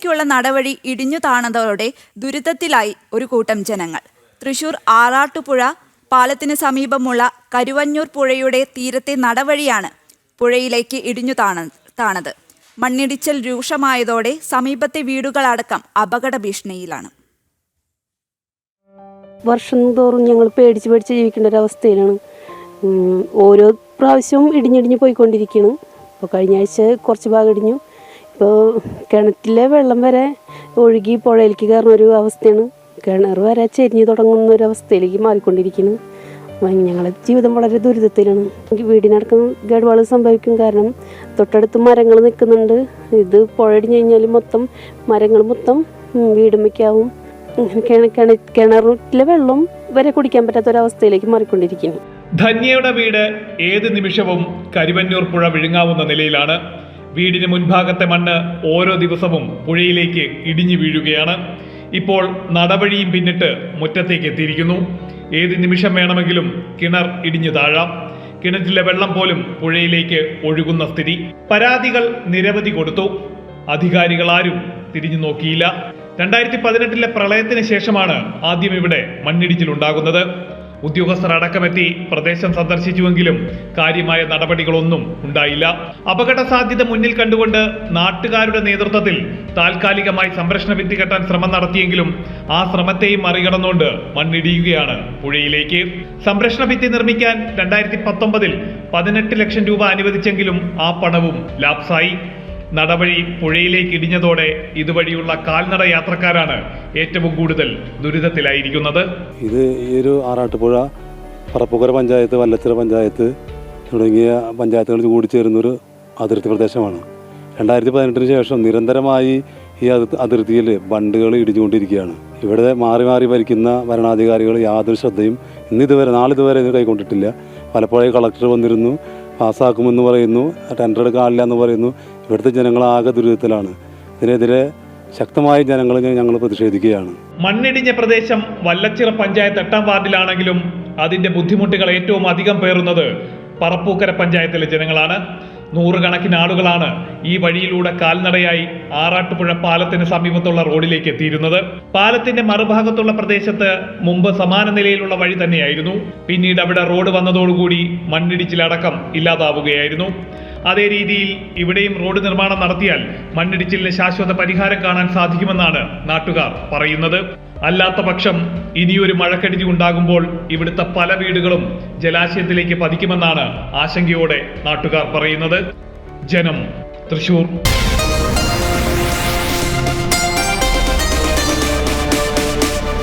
പുഴയിലേക്കുള്ള നടവഴി ഇടിഞ്ഞു താണതോടെ ദുരിതത്തിലായി ഒരു കൂട്ടം ജനങ്ങൾ. തൃശൂർ ആറാട്ടുപുഴ പാലത്തിന് സമീപമുള്ള കരുവഞ്ഞൂർ പുഴയുടെ തീരത്തെ നടവഴിയാണ് പുഴയിലേക്ക് ഇടിഞ്ഞു താണ താണത്. മണ്ണിടിച്ചൽ രൂക്ഷമായതോടെ സമീപത്തെ വീടുകളടക്കം അപകട ഭീഷണിയിലാണ് വർഷം തോറും ഞങ്ങൾ പേടിച്ച് പേടിച്ച് ജീവിക്കേണ്ട ഒരു അവസ്ഥയിലാണ്. ഓരോ പ്രാവശ്യവും ഇടിഞ്ഞിടിഞ്ഞ് പോയിക്കൊണ്ടിരിക്കുകയാണ്. ഇപ്പോൾ കഴിഞ്ഞ ആഴ്ച കുറച്ച് ഭാഗം ഇടിഞ്ഞു. ഇപ്പോൾ കിണറ്റിലെ വെള്ളം വരെ ഒഴുകി പുഴയിലേക്ക് കയറുന്ന ഒരു അവസ്ഥയാണ്. കിണർ വരെ ചെരിഞ്ഞു തുടങ്ങുന്ന ഒരു അവസ്ഥയിലേക്ക് മാറിക്കൊണ്ടിരിക്കുന്നു ഞങ്ങളുടെ ജീവിതം വളരെ ദുരിതത്തിലാണ്. എനിക്ക് വീടിനടക്കം കേടുപാട് സംഭവിക്കും കാരണം തൊട്ടടുത്ത് മരങ്ങൾ നിൽക്കുന്നുണ്ട്. ഇത് പുഴ ഇടിഞ്ഞു കഴിഞ്ഞാൽ മൊത്തം മരങ്ങൾ മൊത്തം വീടുമ്മയ്ക്കാവും കിണ കിണ കിണറിലെ വെള്ളം വരെ കുടിക്കാൻ പറ്റാത്ത ഒരവസ്ഥയിലേക്ക് മാറിക്കൊണ്ടിരിക്കുന്നു. ധന്യയുടെ വീട് ഏത് നിമിഷവും കരുവന്നൂർ പുഴ വിഴുങ്ങാവുന്ന നിലയിലാണ്. വീടിന് മുൻഭാഗത്തെ മണ്ണ് ഓരോ ദിവസവും പുഴയിലേക്ക് ഇടിഞ്ഞു വീഴുകയാണ്. ഇപ്പോൾ നടവഴിയും പിന്നിട്ട് മുറ്റത്തേക്ക് എത്തിയിരിക്കുന്നു. ഏത് നിമിഷം വേണമെങ്കിലും കിണർ ഇടിഞ്ഞു താഴാം. കിണറ്റിലെ വെള്ളം പോലും പുഴയിലേക്ക് ഒഴുകുന്ന സ്ഥിതി. പരാതികൾ നിരവധി കൊടുത്തു. അധികാരികൾ ആരും തിരിഞ്ഞു നോക്കിയില്ല. രണ്ടായിരത്തി പതിനെട്ടിലെ പ്രളയത്തിന് ശേഷമാണ് ആദ്യം ഇവിടെ മണ്ണിടിച്ചിലുണ്ടാകുന്നത്. ഉദ്യോഗസ്ഥർ അടക്കമെത്തി പ്രദേശം സന്ദർശിച്ചുവെങ്കിലും കാര്യമായ നടപടികളൊന്നും ഉണ്ടായില്ല. അപകട സാധ്യത മുന്നിൽ കണ്ടുകൊണ്ട് നാട്ടുകാരുടെ നേതൃത്വത്തിൽ താൽക്കാലികമായി സംരക്ഷണ ഭിത്തി കെട്ടാൻ ശ്രമം നടത്തിയെങ്കിലും ആ ശ്രമത്തെയും മറികടന്നുകൊണ്ട് മണ്ണിടിയുകയാണ് പുഴയിലേക്ക്. സംരക്ഷണ ഭിത്തി നിർമ്മിക്കാൻ രണ്ടായിരത്തി പത്തൊമ്പതിൽ പതിനെട്ട് ലക്ഷം രൂപ അനുവദിച്ചെങ്കിലും ആ പണവും ലാപ്സായി. നടവഴി പുഴയിലേക്ക് ഇടിഞ്ഞതോടെ ഇതുവഴിയുള്ള കാൽനട യാത്രക്കാരാണ് ഏറ്റവും കൂടുതൽ ദുരിതത്തിലായിരിക്കുന്നത്. ഇത് ഈ ഒരു ആറാട്ടുപുഴ പറപ്പുകര പഞ്ചായത്ത് വല്ലച്ചിറ പഞ്ചായത്ത് തുടങ്ങിയ പഞ്ചായത്തുകളിൽ കൂടി ചേരുന്നൊരു അതിർത്തി പ്രദേശമാണ്. രണ്ടായിരത്തി പതിനെട്ടിന് ശേഷം നിരന്തരമായി ഈ അതിർ അതിർത്തിയിൽ ബണ്ടുകൾ ഇടിഞ്ഞുകൊണ്ടിരിക്കുകയാണ്. ഇവിടെ മാറി മാറി ഭരിക്കുന്ന ഭരണാധികാരികൾ യാതൊരു ശ്രദ്ധയും ഇന്നിതുവരെ നാളിതുവരെ ഇത് കൈക്കൊണ്ടിട്ടില്ല. പലപ്പോഴായി കളക്ടർ വന്നിരുന്നു പാസ്സാക്കുമെന്ന് പറയുന്നു ടെൻഡർ എടുക്കാനില്ല എന്ന് പറയുന്നു. ഇവിടുത്തെ ജനങ്ങളാകെ ദുരിതത്തിലാണ്. ഇതിനെതിരെ ശക്തമായ ജനങ്ങൾ ഞങ്ങൾ പ്രതിഷേധിക്കുകയാണ്. മണ്ണിടിഞ്ഞ പ്രദേശം വല്ലച്ചിറ പഞ്ചായത്ത് എട്ടാം വാർഡിലാണെങ്കിലും അതിന്റെ ബുദ്ധിമുട്ടുകൾ ഏറ്റവും അധികം പേറുന്നത് പറപ്പൂക്കര പഞ്ചായത്തിലെ ജനങ്ങളാണ്. നൂറുകണക്കിന് ആളുകളാണ് ഈ വഴിയിലൂടെ കാൽനടയായി ആറാട്ടുപുഴ പാലത്തിന് സമീപത്തുള്ള റോഡിലേക്ക് എത്തിയിരുന്നത്. പാലത്തിന്റെ മറുഭാഗത്തുള്ള പ്രദേശത്ത് മുമ്പ് സമാന നിലയിലുള്ള വഴി തന്നെയായിരുന്നു. പിന്നീട് അവിടെ റോഡ് വന്നതോടുകൂടി മണ്ണിടിച്ചിലടക്കം ഇല്ലാതാവുകയായിരുന്നു. അതേ രീതിയിൽ ഇവിടെയും റോഡ് നിർമ്മാണം നടത്തിയാൽ മണ്ണിടിച്ചിലിന് ശാശ്വത പരിഹാരം കാണാൻ സാധിക്കുമെന്നാണ് നാട്ടുകാർ പറയുന്നത്. അല്ലാത്ത പക്ഷം ഇനിയൊരു മഴക്കെടുതി ഉണ്ടാകുമ്പോൾ ഇവിടുത്തെ പല വീടുകളും ജലാശയത്തിലേക്ക് പതിക്കുമെന്നാണ് ആശങ്കയോടെ നാട്ടുകാർ പറയുന്നത്. ജനം തൃശൂർ.